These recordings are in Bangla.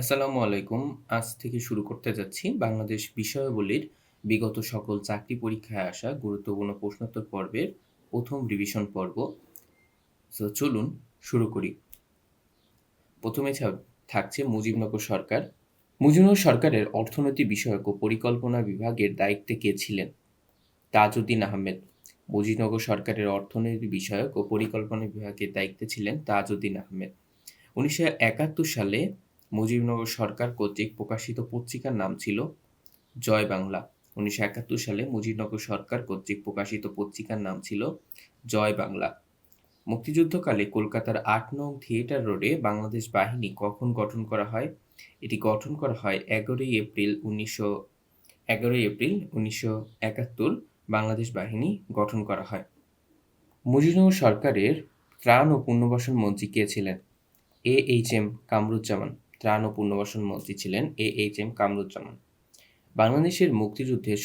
আসসালামু আলাইকুম। আজ থেকে শুরু করতে যাচ্ছি বাংলাদেশ বিষয়াবলীর বিগত সকল চাকরি পরীক্ষায় আসা গুরুত্বপূর্ণ প্রশ্নোত্তর পর্বের প্রথম রিভিশন পর্ব। সো চলুন শুরু করি। প্রথমে থাকছে মুজিবনগর সরকার। মুজিবনগর সরকারের অর্থনৈতিক বিষয়ক ও পরিকল্পনা বিভাগের দায়িত্বে কে ছিলেন? তাজউদ্দিন আহমেদ। মুজিবনগর সরকারের অর্থনৈতিক বিষয়ক ও পরিকল্পনা বিভাগের দায়িত্বে ছিলেন তাজউদ্দিন আহমেদ। ১৯৭১ সালে মুজিবনগর সরকার কর্তৃক প্রকাশিত পত্রিকার নাম ছিল জয় বাংলা। ১৯৭১ সালে মুজিবনগর সরকার কর্তৃক প্রকাশিত পত্রিকার নাম ছিল জয় বাংলা। মুক্তিযুদ্ধকালে কলকাতার আট নং থিয়েটার রোডে বাংলাদেশ বাহিনী কখন গঠন করা হয়? এটি গঠন করা হয় এগারোই এপ্রিল উনিশশো, এগারোই এপ্রিল উনিশশো একাত্তর বাংলাদেশ বাহিনী গঠন করা হয়। মুজিবনগর সরকারের ত্রাণ ও পুনর্বাসন মন্ত্রী কে ছিলেন? A H M Kamruzzaman. ত্রাণ ও পুনর্বাসন মন্ত্রী ছিলেন এ এইচ এম কামরুজ্জামান। বাংলাদেশের মুক্তিযুদ্ধে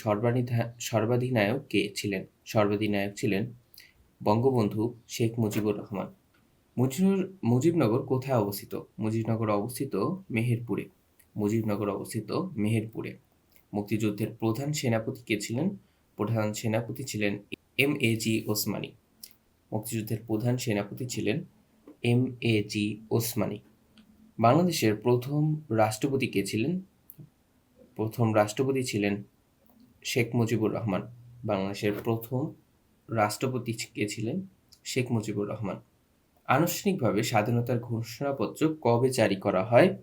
সর্বাধিনায়ক কে ছিলেন? সর্বাধিনায়ক ছিলেন বঙ্গবন্ধু শেখ মুজিবুর রহমান। মুজিবুর, মুজিবনগর কোথায় অবস্থিত? মুজিবনগর অবস্থিত মেহেরপুরে। মুজিবনগর অবস্থিত মেহেরপুরে। মুক্তিযুদ্ধের প্রধান সেনাপতি কে ছিলেন? প্রধান সেনাপতি ছিলেন এম এ জি ওসমানী। মুক্তিযুদ্ধের প্রধান সেনাপতি ছিলেন এম এ জি ওসমানী। বাংলাদেশের প্রথম রাষ্ট্রপতি কে ছিলেন? প্রথম রাষ্ট্রপতি ছিলেন শেখ মুজিবুর রহমান। বাংলাদেশের প্রথম রাষ্ট্রপতি কে ছিলেন? শেখ মুজিবুর রহমান। আনুষ্ঠানিকভাবে স্বাধীনতার ঘোষণাপত্র কবে জারি করা হয়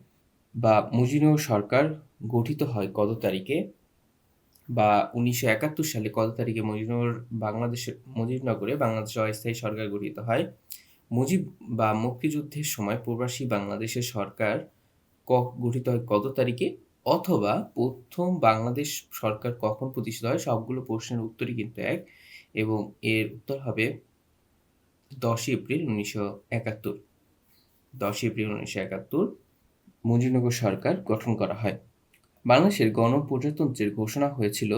বা মুজিবনগর সরকার গঠিত হয় কত তারিখে বা উনিশশো একাত্তর সালে কত তারিখে মুজিবনগর বাংলাদেশের মুজিবনগরে বাংলাদেশ অস্থায়ী সরকার গঠিত হয় মুজিব বা মুক্তিযুদ্ধের সময় প্রবাসী বাংলাদেশের সরকার ক গঠিত হয় কত তারিখে? অথবা প্রথম বাংলাদেশ সরকার কখন প্রতিষ্ঠিত হয়? সবগুলো প্রশ্নের উত্তরই কিন্তু এক এবং এর উত্তর হবে দশই এপ্রিল উনিশশো একাত্তর। দশই এপ্রিল উনিশশো একাত্তর মুজিবনগর সরকার গঠন করা হয়। বাংলাদেশের গণপ্রজাতন্ত্রের ঘোষণা হয়েছিল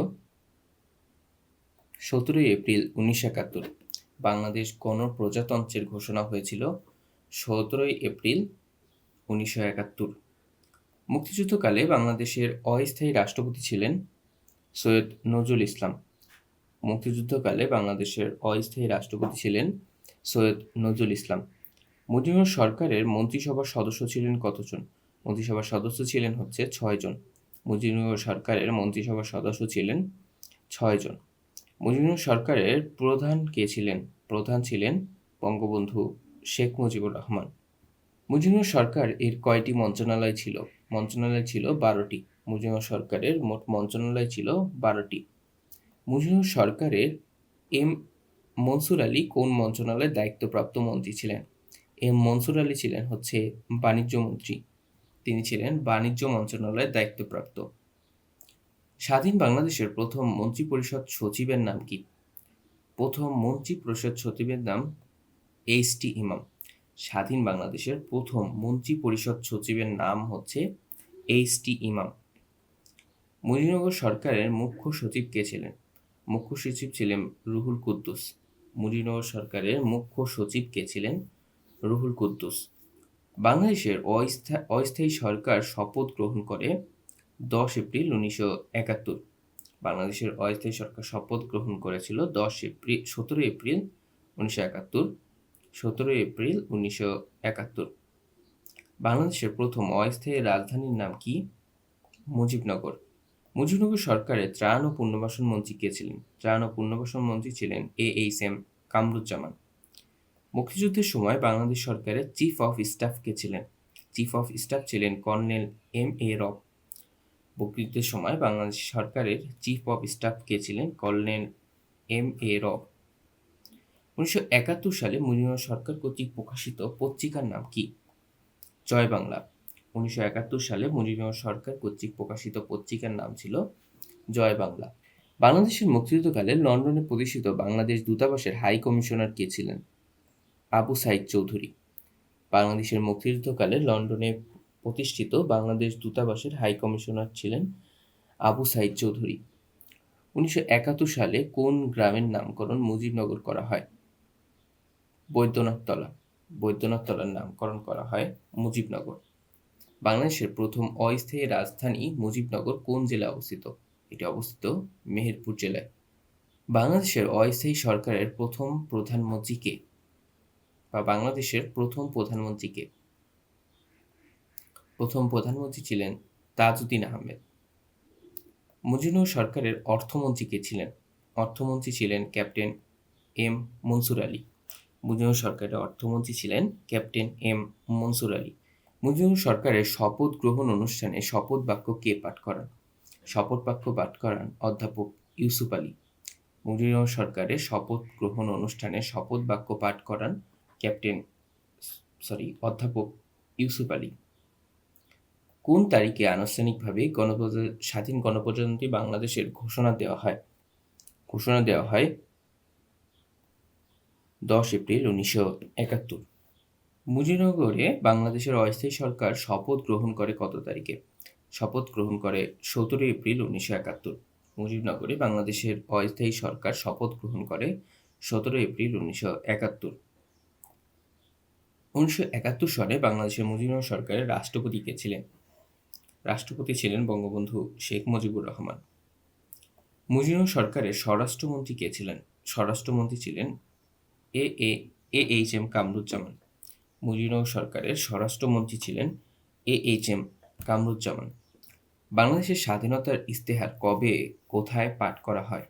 সতেরোই এপ্রিল উনিশশো একাত্তর। বাংলাদেশ গণপ্রজাতন্ত্রের ঘোষণা হয়েছিল সতেরোই এপ্রিল উনিশশো একাত্তর। মুক্তিযুদ্ধকালে বাংলাদেশের অস্থায়ী রাষ্ট্রপতি ছিলেন সৈয়দ নজরুল ইসলাম। মুক্তিযুদ্ধকালে বাংলাদেশের অস্থায়ী রাষ্ট্রপতি ছিলেন সৈয়দ নজরুল ইসলাম। মুজিবুর সরকারের মন্ত্রিসভার সদস্য ছিলেন কতজন? মন্ত্রিসভার সদস্য ছিলেন হচ্ছে ছয়জন। মুজিবুর সরকারের মন্ত্রিসভার সদস্য ছিলেন ছয়জন। মুজিবুর সরকারের প্রধান কে ছিলেন? প্রধান ছিলেন বঙ্গবন্ধু শেখ মুজিবুর রহমান। মুজিবুর সরকার এর কয়টি মন্ত্রণালয় ছিল? মন্ত্রণালয় ছিল বারোটি। মুজিবুর সরকারের মোট মন্ত্রণালয় ছিল বারোটি। মুজিবুর সরকারের এম মনসুর আলী কোন মন্ত্রণালয়ের দায়িত্বপ্রাপ্ত মন্ত্রী ছিলেন? এম মনসুর আলী ছিলেন হচ্ছে বাণিজ্য মন্ত্রী। তিনি ছিলেন বাণিজ্য মন্ত্রণালয়ের দায়িত্বপ্রাপ্ত। স্বাধীন বাংলাদেশের প্রথম মন্ত্রী পরিষদ সচিবের নাম কি? প্রথম মন্ত্রী পরিষদ সচিবের নাম এইচ টি ইমাম। স্বাধীন বাংলাদেশের প্রথম মন্ত্রী পরিষদ সচিবের নাম হচ্ছে এইচ টি ইমাম। মুজিবনগর সরকারের মুখ্য সচিব কে ছিলেন? মুখ্য সচিব ছিলেন রুহুল কুদ্দুস। মুজিবনগর সরকারের মুখ্য সচিব কে ছিলেন? রুহুল কুদ্দুস। বাংলাদেশের অস্থায়ী সরকার শপথ গ্রহণ করে দশ এপ্রিল উনিশশো একাত্তর। বাংলাদেশের অস্থায়ী সরকার শপথ গ্রহণ করেছিল দশ এপ্রিল সতেরো এপ্রিল উনিশশো একাত্তর সতেরো এপ্রিল উনিশশো একাত্তর। বাংলাদেশের প্রথম অস্থায়ী রাজধানীর নাম কি? মুজিবনগর। মুজিবনগর সরকারের ত্রাণ ও পুনর্বাসন মন্ত্রী কে ছিলেন? ত্রাণ ও পুনর্বাসন মন্ত্রী ছিলেন এ এইচ এম কামরুজ্জামান। মুক্তিযুদ্ধের সময় বাংলাদেশ সরকারের চিফ অফ স্টাফ কে ছিলেন? চিফ অফ স্টাফ ছিলেন কর্নেল এম এ রব। মুক্তিযুদ্ধের সময় বাংলাদেশ সরকারের চিফ অফ স্টাফ কে ছিলেন কর্নেল এম এ রব। উনিশশো একাত্তর সালে মুজিবুর সরকার কর্তৃক প্রকাশিত পত্রিকার নাম কি? জয় বাংলা। উনিশশো একাত্তর সালে মুজিবুর সরকার কর্তৃক প্রকাশিত পত্রিকার নাম ছিল জয় বাংলা। বাংলাদেশের মুক্তিযুদ্ধকালে লন্ডনে প্রতিষ্ঠিত বাংলাদেশ দূতাবাসের হাই কমিশনার কে ছিলেন? আবু সাইদ চৌধুরী। বাংলাদেশের মুক্তিযুদ্ধকালে লন্ডনে প্রতিষ্ঠিত বাংলাদেশ দূতাবাসের হাই কমিশনার ছিলেন আবু সাইদ চৌধুরী। উনিশশো একাত্তর সালে কোন গ্রামের নামকরণ মুজিবনগর করা হয়? বৈদ্যনাথতলা বৈদ্যনাথতলার নামকরণ করা হয় মুজিবনগর। বাংলাদেশের প্রথম অস্থায়ী রাজধানী মুজিবনগর কোন জেলায় অবস্থিত? এটি অবস্থিত মেহেরপুর জেলায়। বাংলাদেশের অস্থায়ী সরকারের প্রথম প্রধানমন্ত্রী কে? বা বাংলাদেশের প্রথম প্রধানমন্ত্রী কে? প্রথম প্রধানমন্ত্রী ছিলেন তাজউদ্দিন আহমেদ। মুজিবনগর সরকারের অর্থমন্ত্রী কে ছিলেন, অর্থমন্ত্রী ছিলেন ক্যাপ্টেন এম মনসুর আলী। মুজিবনগর সরকারের অর্থমন্ত্রী ছিলেন ক্যাপ্টেন এম মনসুর আলী। মুজিবনগর সরকারের শপথ গ্রহণ অনুষ্ঠানে শপথ বাক্য কে পাঠ করান? শপথ বাক্য পাঠ করান অধ্যাপক ইউসুফ আলী। মুজিবনগর সরকারের শপথ গ্রহণ অনুষ্ঠানে শপথ বাক্য পাঠ করান ক্যাপ্টেন, সরি, অধ্যাপক ইউসুফ আলী। কোন তারিখে আনুষ্ঠানিকভাবে গণপ্রজা, স্বাধীন গণপ্রজাতন্ত্রী বাংলাদেশের ঘোষণা দেওয়া হয়? ঘোষণা দেওয়া হয় দশ এপ্রিল উনিশশো একাত্তর। মুজিবনগরে বাংলাদেশের অস্থায়ী সরকার শপথ গ্রহণ করে কত তারিখে? শপথ গ্রহণ করে সতেরোই এপ্রিল উনিশশো একাত্তর। মুজিবনগরে বাংলাদেশের অস্থায়ী সরকার শপথ গ্রহণ করে সতেরো এপ্রিল উনিশশো একাত্তর। উনিশশো একাত্তর সালে বাংলাদেশের মুজিবনগর সরকারের রাষ্ট্রপতি কে ছিলেন? রাষ্ট্রপতি ছিলেন বঙ্গবন্ধু শেখ মুজিবুর রহমান। মুজিবনগর সরকারের স্বরাষ্ট্রমন্ত্রী কে ছিলেন? স্বরাষ্ট্রমন্ত্রী ছিলেন A A H M Kamruzzaman. Mujibnagar সরকারের স্বরাষ্ট্রমন্ত্রী ছিলেন এ এইচ এম কামরুজ্জামান। বাংলাদেশের স্বাধীনতার ইস্তেহার কবে, কোথায় পাঠ করা হয়?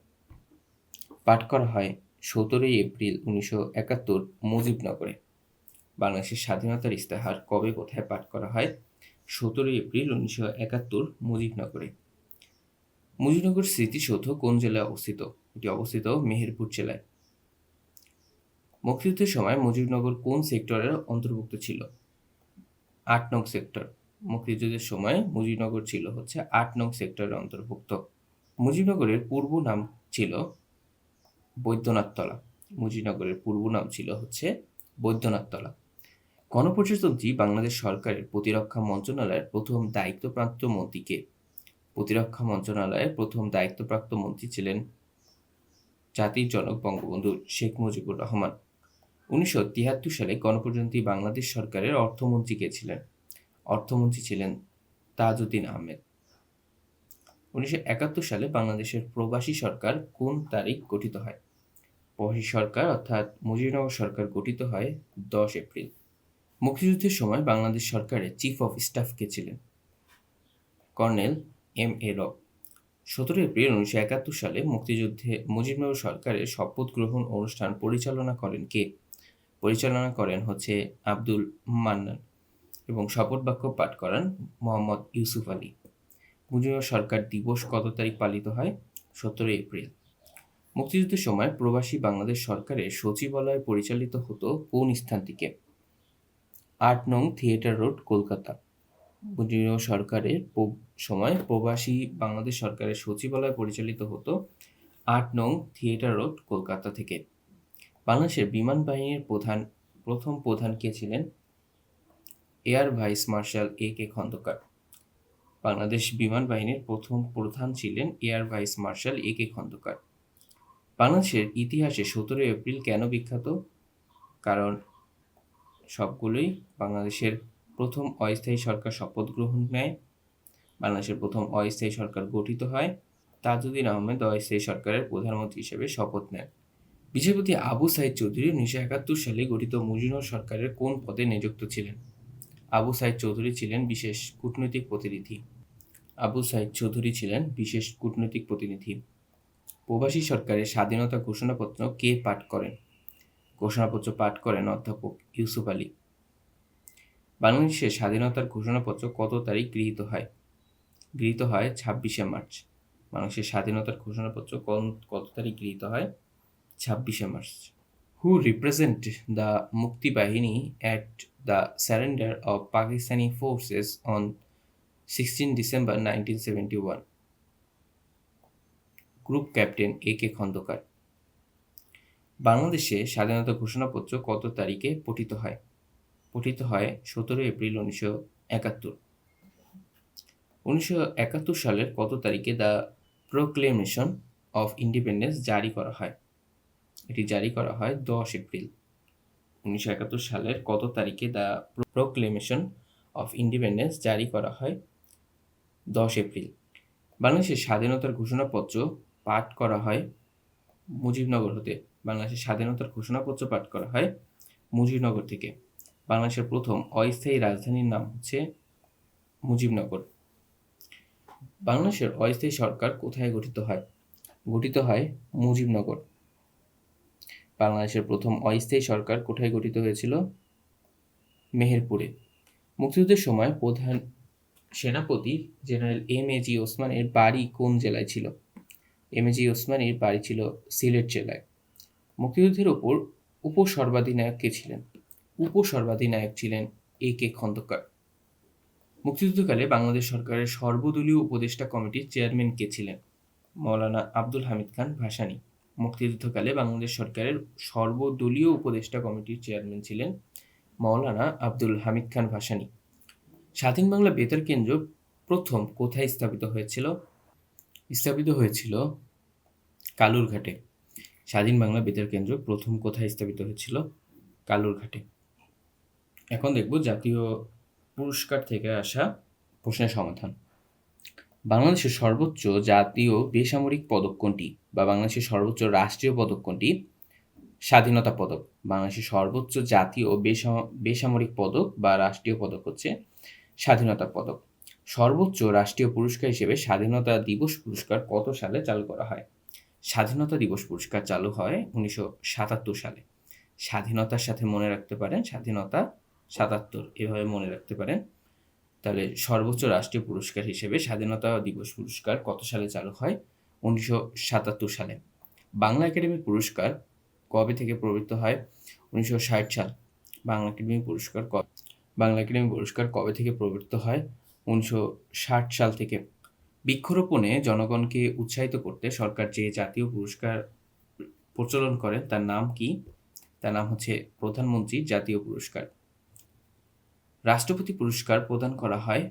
পাঠ করা হয় সতেরোই এপ্রিল উনিশশো একাত্তর মুজিবনগরে। বাংলাদেশের স্বাধীনতার ইস্তেহার কবে, কোথায় পাঠ করা হয়? সতেরোই এপ্রিল উনিশশো একাত্তর মুজিবনগরে। মুজিবনগর স্মৃতিসৌধ কোন জেলায় অবস্থিত? এটি অবস্থিত মেহেরপুর জেলায়। মুক্তিযুদ্ধের সময় মুজিবনগর কোন সেক্টরের অন্তর্ভুক্ত ছিল? আট নং সেক্টর। মুক্তিযুদ্ধের সময় মুজিবনগর ছিল হচ্ছে আট নং সেক্টরের অন্তর্ভুক্ত। মুজিবনগরের পূর্ব নাম ছিল বৈদ্যনাথতলা। মুজিবনগরের পূর্ব নাম ছিল হচ্ছে বৈদ্যনাথতলা। গণপ্রজাতন্ত্রী বাংলাদেশ সরকারের প্রতিরক্ষা মন্ত্রণালয়ের প্রথম দায়িত্বপ্রাপ্ত মন্ত্রীকে। প্রতিরক্ষা মন্ত্রণালয়ের প্রথম দায়িত্বপ্রাপ্ত মন্ত্রী ছিলেন জাতির জনক বঙ্গবন্ধু শেখ মুজিবুর রহমান। উনিশশো তিয়াত্তর সালে গণপ্রজাতন্ত্রী বাংলাদেশ সরকারের অর্থমন্ত্রী কে ছিলেন? অর্থমন্ত্রী ছিলেন তাজউদ্দিন আহমেদ। উনিশশো একাত্তর সালে বাংলাদেশের প্রবাসী সরকার কোন তারিখ গঠিত হয়? প্রবাসী সরকার অর্থাৎ মুজিবনগর সরকার গঠিত হয় দশ এপ্রিল। মুক্তিযুদ্ধের সময় বাংলাদেশ সরকারের চিফ অফ স্টাফ কে ছিলেন? Colonel M A Rab. সতেরো এপ্রিল উনিশশো একাত্তর সালে মুক্তিযুদ্ধে মুজিবনগর সরকারের শপথ গ্রহণ অনুষ্ঠান পরিচালনা করেন কে? পরিচালনা করেন হচ্ছে আব্দুল মান্নান এবং শপথ বাক্য পাঠ করান মোহাম্মদ ইউসুফ আলী। মুজিবনগর সরকার দিবস কত তারিখ পালিত হয়? সতেরোই এপ্রিল। মুক্তিযুদ্ধের সময় প্রবাসী বাংলাদেশ সরকারের সচিবালয় পরিচালিত হতো কোন স্থান থেকে আট নং থিয়েটার রোড, কলকাতা। মুজিবনগর সরকারের সময় প্রবাসী বাংলাদেশ সরকারের সচিবালয় পরিচালিত হতো আট নং থিয়েটার রোড, কলকাতা থেকে। বাংলাদেশের বিমান বাহিনীর প্রধান প্রথম প্রধান কে ছিলেন? Air vice marshal A K Khandakar. Bangladesh বিমান বাহিনীর প্রথম প্রধান ছিলেন air vice marshal A K Khandakar. বাংলাদেশের ইতিহাসে সতেরোই এপ্রিল কেন বিখ্যাত? কারণ সবগুলোই বাংলাদেশের প্রথম অস্থায়ী সরকার শপথ গ্রহণ নেয়। বাংলাদেশের প্রথম অস্থায়ী সরকার গঠিত হয় তাজউদ্দিন আহমেদ, অস্থায়ী সরকারের প্রধানমন্ত্রী হিসেবে শপথ নেন। বিচারপতি আবু সাইদ চৌধুরী উনিশশো একাত্তর সালে গঠিত মুজিবনগর সরকারের কোন পদে নিযুক্ত ছিলেন? আবু সাইদ চৌধুরী ছিলেন বিশেষ কূটনৈতিক প্রতিনিধি। আবু সাইদ চৌধুরী ছিলেন বিশেষ কূটনৈতিক প্রতিনিধি। প্রবাসী সরকারের স্বাধীনতা ঘোষণাপত্র কে পাঠ করেন? ঘোষণাপত্র পাঠ করেন অধ্যাপক ইউসুফ আলী। বাংলাদেশের স্বাধীনতার ঘোষণাপত্র কত তারিখ গৃহীত হয়? গৃহীত হয় ছাব্বিশে মার্চ। বাংলাদেশের স্বাধীনতার ঘোষণাপত্র কত তারিখ গৃহীত হয়? ছাব্বিশে March. Who represent the Mukti Bahini at the surrender of Pakistani forces on sixteen December nineteen seventy one group captain A K Khandakar বাংলাদেশে স্বাধীনতা ঘোষণাপত্র কত তারিখে পঠিত হয়? পঠিত হয় সতেরো এপ্রিল উনিশশো একাত্তর। উনিশশো একাত্তর সালের কত তারিখে দ্য প্রোক্লেমেশন অফ ইন্ডিপেন্ডেন্স জারি করা হয়? এটি জারি করা হয় দশ এপ্রিল। উনিশশো একাত্তর সালের কত তারিখে দ্য প্রোক্লেমেশন অফ ইন্ডিপেন্ডেন্স জারি করা হয়? দশ এপ্রিল। বাংলাদেশের স্বাধীনতার ঘোষণাপত্র পাঠ করা হয় মুজিবনগর হতে। বাংলাদেশের স্বাধীনতার ঘোষণাপত্র পাঠ করা হয় মুজিবনগর থেকে। বাংলাদেশের প্রথম অস্থায়ী রাজধানীর নাম হচ্ছে মুজিবনগর। বাংলাদেশের অস্থায়ী সরকার কোথায় গঠিত হয়? গঠিত হয় মুজিবনগর। বাংলাদেশের প্রথম অস্থায়ী সরকার কোথায় গঠিত হয়েছিল? মেহেরপুরে। মুক্তিযুদ্ধের সময় প্রধান সেনাপতি জেনারেল এম এ জি ওসমানের বাড়ি কোন জেলায় ছিল? এম এ জি ওসমানের বাড়ি ছিল সিলেট জেলায়। মুক্তিযুদ্ধের ওপর উপসর্বাধিনায়ক কে ছিলেন? উপসর্বাধিনায়ক ছিলেন এ কে খন্দকার। মুক্তিযুদ্ধকালে বাংলাদেশ সরকারের সর্বদলীয় উপদেষ্টা কমিটির চেয়ারম্যান কে ছিলেন? মৌলানা আব্দুল হামিদ খান ভাসানী। মুক্তিযুদ্ধকালে বাংলাদেশ সরকারের সর্বদলীয় উপদেষ্টা কমিটির চেয়ারম্যান ছিলেন মৌলানা আব্দুল হামিদ খান ভাসানী। স্বাধীন বাংলা বেতার কেন্দ্র প্রথম কোথায় স্থাপিত হয়েছিল? স্থাপিত হয়েছিল কালুরঘাটে। স্বাধীন বাংলা বেতার কেন্দ্র প্রথম কোথায় স্থাপিত হয়েছিল? কালুরঘাটে। এখন দেখব জাতীয় পুরস্কার থেকে আসা প্রশ্নের সমাধান। বাংলাদেশের সর্বোচ্চ জাতীয় বেসামরিক পদক কোনটি বা বাংলাদেশের সর্বোচ্চ রাষ্ট্রীয় পদক কোনটি? স্বাধীনতা পদক। বাংলাদেশের সর্বোচ্চ জাতীয় বেসামরিক পদক বা রাষ্ট্রীয় পদক হচ্ছে স্বাধীনতা পদক। সর্বোচ্চ রাষ্ট্রীয় পুরস্কার হিসেবে স্বাধীনতা দিবস পুরস্কার কত সালে চালু করা হয়? স্বাধীনতা দিবস পুরস্কার চালু হয় উনিশশো সাতাত্তর সালে। স্বাধীনতার সাথে মনে রাখতে পারেন, স্বাধীনতা সাতাত্তর, এভাবে মনে রাখতে পারেন। তাহলে সর্বোচ্চ রাষ্ট্রীয় পুরস্কার হিসেবে স্বাধীনতা দিবস পুরস্কার কত সালে চালু হয়? উনিশশো সাতাত্তর সালে। বাংলা একাডেমি পুরস্কার কবে থেকে প্রবৃত্ত হয়? উনিশশো ষাট সাল। বাংলা একাডেমি পুরস্কার বাংলা একাডেমি পুরস্কার কবে থেকে প্রবৃত্ত হয়? উনিশশো ষাট সাল থেকে। বৃক্ষরোপণে জনগণকে উৎসাহিত করতে সরকার যে জাতীয় পুরস্কার প্রচলন করে তার নাম কি? তার নাম হচ্ছে প্রধানমন্ত্রী জাতীয় পুরস্কার। রাষ্ট্রপতি পুরস্কার প্রদান করা হয়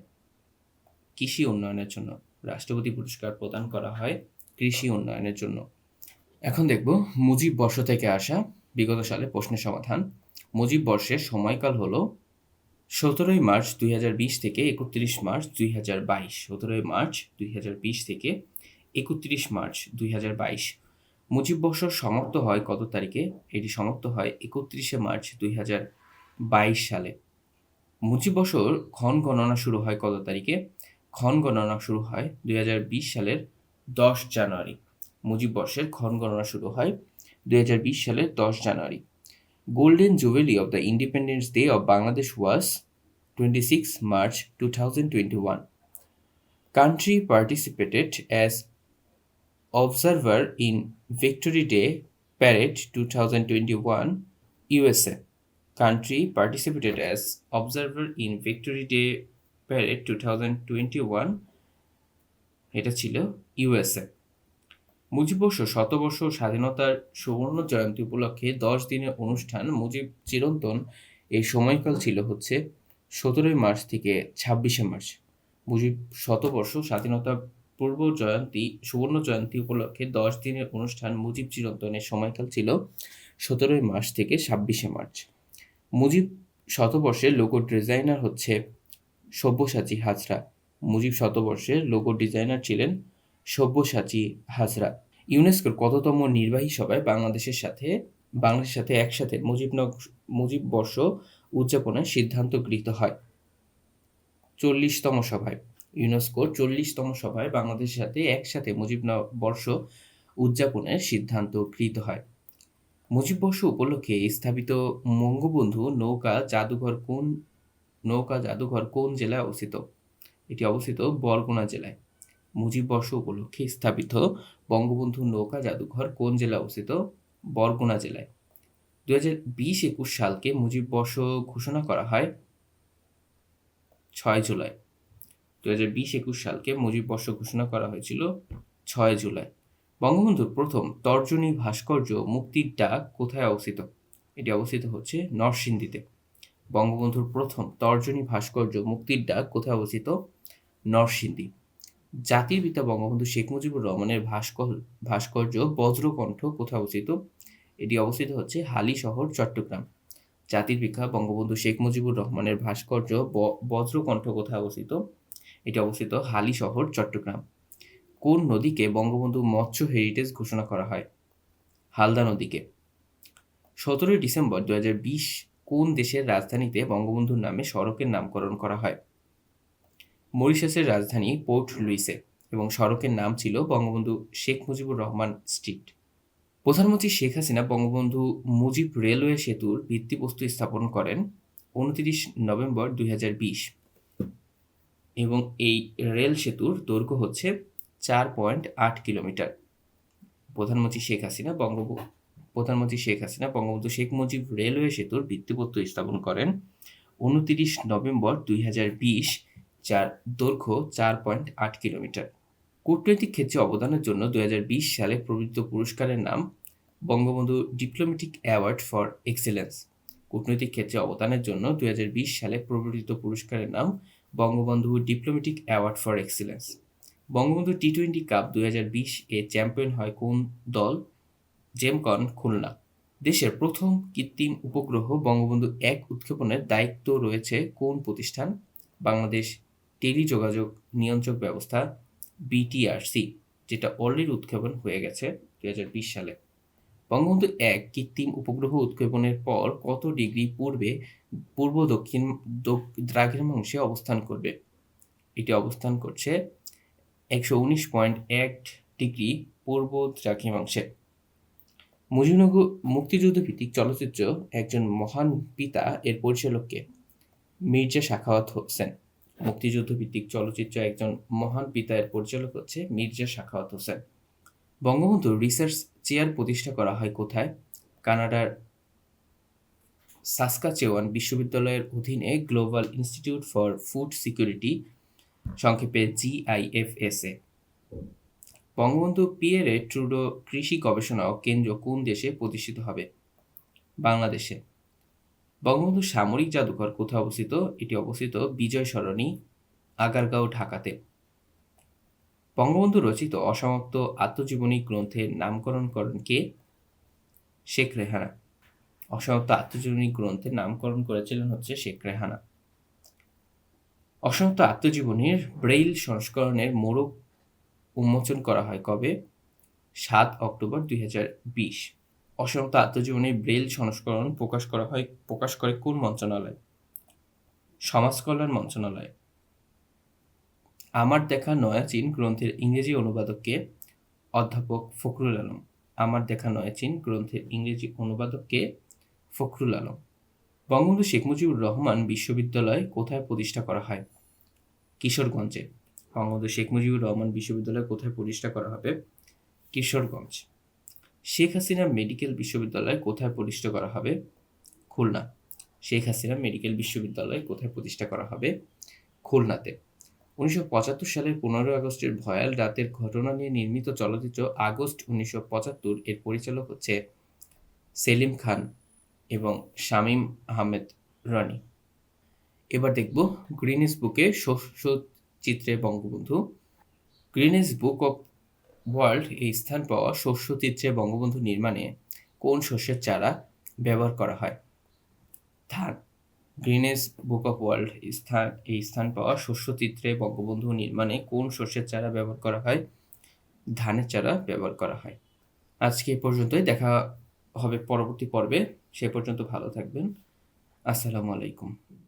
কৃষি উন্নয়নের জন্য। রাষ্ট্রপতি পুরস্কার প্রদান করা হয় কৃষি উন্নয়নের জন্য। এখন দেখব মুজিব বর্ষ থেকে আসা বিগত সালে প্রশ্নের সমাধান। মুজিব বর্ষের সময়কাল হলো সতেরোই মার্চ দুই হাজার বিশ থেকে একত্রিশ মার্চ দুই হাজার বাইশ। সতেরোই মার্চ দুই হাজার বিশ থেকে একত্রিশ মার্চ দুই হাজার বাইশ। মুজিব বর্ষ সমাপ্ত হয় কত তারিখে? এটি সমাপ্ত হয় একত্রিশে মার্চ দুই হাজার বাইশ সালে। মুজিব বছর ক্ষণ গণনা শুরু হয় কত তারিখে? ক্ষণ গণনা শুরু হয় দুই হাজার বিশ সালের দশ জানুয়ারি। মুজিব বর্ষের ক্ষণ গণনা শুরু হয় দুই হাজার বিশ সালের দশ জানুয়ারি। Golden jubilee of the independence day of Bangladesh was twenty six March two thousand twenty one country participated as observer in victory day parade two thousand twenty one USA country participated as observer in Victory Day Parade 2021 এটা ছিল ইউএসএ মুজিববর্ষ শতবর্ষ স্বাধীনতার সুবর্ণ জয়ন্তী উপলক্ষে দশ দিনের অনুষ্ঠান মুজিব চিরন্তন এই সময়কাল ছিল হচ্ছে সতেরোই মার্চ থেকে ছাব্বিশে মার্চ। মুজিব শতবর্ষ স্বাধীনতা পূর্ব জয়ন্তী, সুবর্ণ জয়ন্তী উপলক্ষে দশ দিনের অনুষ্ঠান মুজিব চিরন্তনের সময়কাল ছিল সতেরোই মার্চ থেকে ছাব্বিশে মার্চ। মুজিব শতবর্ষের লোগো ডিজাইনার হচ্ছে সব্যসাচী হাজরা। মুজিব শতবর্ষের লোগো ডিজাইনার ছিলেন সব্যসাচী হাজরা। ইউনেস্কোর কততম নির্বাহী সভায় বাংলাদেশের সাথে বাংলাদেশের সাথে একসাথে মুজিব মুজিব বর্ষ উদযাপনের সিদ্ধান্ত গৃহীত হয়। চল্লিশতম সভায়, ইউনেস্কোর চল্লিশতম সভায় বাংলাদেশের সাথে একসাথে মুজিব বর্ষ উদযাপনের সিদ্ধান্ত গৃহীত হয়। মুজিববর্ষ উপলক্ষে স্থাপিত বঙ্গবন্ধু নৌকা জাদুঘর কোন, নৌকা জাদুঘর কোন জেলায় অবস্থিত? এটি অবস্থিত বরগুনা জেলায়। মুজিববর্ষ উপলক্ষে স্থাপিত বঙ্গবন্ধু নৌকা জাদুঘর কোন জেলায় অবস্থিত? বরগুনা জেলায়। দু হাজার বিশ একুশ সালকে মুজিববর্ষ ঘোষণা করা হয় ছয় জুলাই। দু হাজার বিশ একুশ সালকে মুজিববর্ষ ঘোষণা করা হয়েছিল ছয় জুলাই। বঙ্গবন্ধুর প্রথম তর্জনী ভাস্কর্য মুক্তির ডাক কোথায় অবস্থিত? এটি অবস্থিত হচ্ছে নরসিংদীতে। বঙ্গবন্ধুর প্রথম তর্জনী ভাস্কর্য মুক্তির ডাক কোথায় অবস্থিত? নরসিংদী। জাতির পিতা বঙ্গবন্ধু শেখ মুজিবুর রহমানের ভাস্কর, ভাস্কর্য বজ্রকণ্ঠ কোথায় অবস্থিত? এটি অবস্থিত হচ্ছে হালি শহর, চট্টগ্রাম। জাতির পিতা বঙ্গবন্ধু শেখ মুজিবুর রহমানের ভাস্কর্য বজ্রকণ্ঠ কোথায় অবস্থিত? এটি অবস্থিত হালি শহর, চট্টগ্রাম। কোন নদীকে বঙ্গবন্ধু মৎস্য হেরিটেজ ঘোষণা করা হয়? হালদা নদীকে। সতেরোই ডিসেম্বর দু হাজার বিশ কোন দেশের রাজধানীতে বঙ্গবন্ধুর নামে সড়কের নামকরণ করা হয়? মরিশাসের রাজধানী পোর্ট লুইসে এবং সড়কের নাম ছিল বঙ্গবন্ধু শেখ মুজিবুর রহমান স্ট্রিট। প্রধানমন্ত্রী শেখ হাসিনা বঙ্গবন্ধু মুজিব রেলওয়ে সেতুর ভিত্তিপ্রস্তর স্থাপন করেন উনত্রিশ নভেম্বর দুই হাজার বিশ এবং এই রেল সেতুর দৈর্ঘ্য হচ্ছে চার পয়েন্ট আট কিলোমিটার। প্রধানমন্ত্রী শেখ হাসিনা বঙ্গবন্ধু, প্রধানমন্ত্রী শেখ হাসিনা বঙ্গবন্ধু শেখ মুজিব রেলওয়ে সেতুর ভিত্তিপ্রস্তর স্থাপন করেন উনত্রিশ নভেম্বর দুই হাজার বিশ যার দৈর্ঘ্য চার পয়েন্ট আট কিলোমিটার। কূটনৈতিক ক্ষেত্রে অবদানের জন্য দুই হাজার বিশ সালে প্রবৃত্ত পুরস্কারের নাম Bangabandhu diplomatic award for excellence কূটনৈতিক ক্ষেত্রে অবদানের জন্য দুই হাজার বিশ সালে প্রবর্তিত পুরস্কারের নাম Bangabandhu diplomatic award for excellence Bangabandhu T twenty cup দুই হাজার বিশ এ চ্যাম্পিয়ন হয় কোন দল? জেমকন খুলনা। দেশের প্রথম কৃত্রিম উপগ্রহ বঙ্গবন্ধু এক উৎক্ষেপণের দায়িত্ব রয়েছে কোন প্রতিষ্ঠান? বাংলাদেশ টেলিযোগাযোগ নিয়ন্ত্রক ব্যবস্থা বিটিআরসি যেটা অলরেডি উৎক্ষেপণ হয়ে গেছে দুই হাজার বিশ সালে। বঙ্গবন্ধু এক কৃত্রিম উপগ্রহ উৎক্ষেপণের পর কত ডিগ্রি পূর্বে, পূর্ব দক্ষিণ, দক- দ্রাঘিমাংশে অবস্থান করবে? এটি অবস্থান করছে একশো উনিশ পয়েন্ট এক ডিগ্রি পূর্ব দ্রাঘিমাংশে মুজিবনগর মুক্তিযুদ্ধ ভিত্তিক চলচ্চিত্র একজন মহান পিতা এর পরিচালককে মির্জা সাখাওয়াত হোসেন। মুক্তিযুদ্ধ ভিত্তিক চলচ্চিত্র একজন মহান পিতা এর পরিচালক হচ্ছে মির্জা সাখাওয়াত হোসেন। বঙ্গবন্ধু রিসার্চ চেয়ার প্রতিষ্ঠা করা হয় কোথায়? কানাডার সাসকাচেওয়ান বিশ্ববিদ্যালয়ের অধীনে global institute for food security, সংক্ষেপে জিআইএফএসএ বঙ্গবন্ধু পিয়েরে ট্রুডো কৃষি গবেষণা কেন্দ্র কোন দেশে প্রতিষ্ঠিত হবে? বাংলাদেশে। বঙ্গবন্ধু সামরিক জাদুঘর কোথায় অবস্থিত? এটি অবস্থিত বিজয় সরণি আগারগাঁও, ঢাকাতে। বঙ্গবন্ধু রচিত অসমাপ্ত আত্মজীবনী গ্রন্থের নামকরণ করেন কে? শেখ রেহানা। অসমাপ্ত আত্মজীবনী গ্রন্থের নামকরণ করেছিলেন হচ্ছে শেখ রেহানা। অসমাপ্ত আত্মজীবনীর ব্রেইল সংস্করণের মোড়ক উন্মোচন করা হয় কবে? সাত অক্টোবর দুই হাজার বিশ। অসমাপ্ত আত্মজীবনীর ব্রেইল সংস্করণ প্রকাশ করা হয়, প্রকাশ করে কোন মন্ত্রণালয়? সমাজ কল্যাণ মন্ত্রণালয়। আমার দেখা নয়াচীন গ্রন্থের ইংরেজি অনুবাদককে অধ্যাপক ফখরুল আলম। আমার দেখা নয়াচীন গ্রন্থের ইংরেজি অনুবাদককে ফখরুল আলম। বঙ্গবন্ধু শেখ মুজিবুর রহমান বিশ্ববিদ্যালয় কোথায় প্রতিষ্ঠা করা হয়? কিশোরগঞ্জে। বঙ্গবন্ধু শেখ মুজিবুর রহমান বিশ্ববিদ্যালয় কোথায় প্রতিষ্ঠা করা হবে? কিশোরগঞ্জ। শেখ হাসিনা মেডিকেল বিশ্ববিদ্যালয় কোথায় প্রতিষ্ঠা করা হবে? খুলনা। শেখ হাসিনা মেডিকেল বিশ্ববিদ্যালয় কোথায় প্রতিষ্ঠা করা হবে? খুলনাতে। উনিশশো পঁচাত্তর সালের পনেরোই আগস্টের ভয়াল রাতের ঘটনা নিয়ে নির্মিত চলচ্চিত্র আগস্ট উনিশশো পঁচাত্তর এর পরিচালক হচ্ছে সেলিম খান এবং শামীম আহমেদ রনি। এবার দেখব গ্রিনিস বুকে চিত্রে Bangabandhu. Guinness book of world এই স্থান পাওয়া শস্য চিত্রে বঙ্গবন্ধু নির্মাণে কোন শস্যের চারা ব্যবহার করা হয়? ধান গ্রিনেস বুক অফ ওয়ার্ল্ড স্থান, এই স্থান পাওয়া শস্য চিত্রে বঙ্গবন্ধু নির্মাণে কোন শস্যের চারা ব্যবহার করা হয়? ধানের চারা ব্যবহার করা হয়। আজকে এ পর্যন্তই, দেখা হবে পরবর্তী পর্বে। সে পর্যন্ত ভালো থাকবেন। আসসালামু আলাইকুম।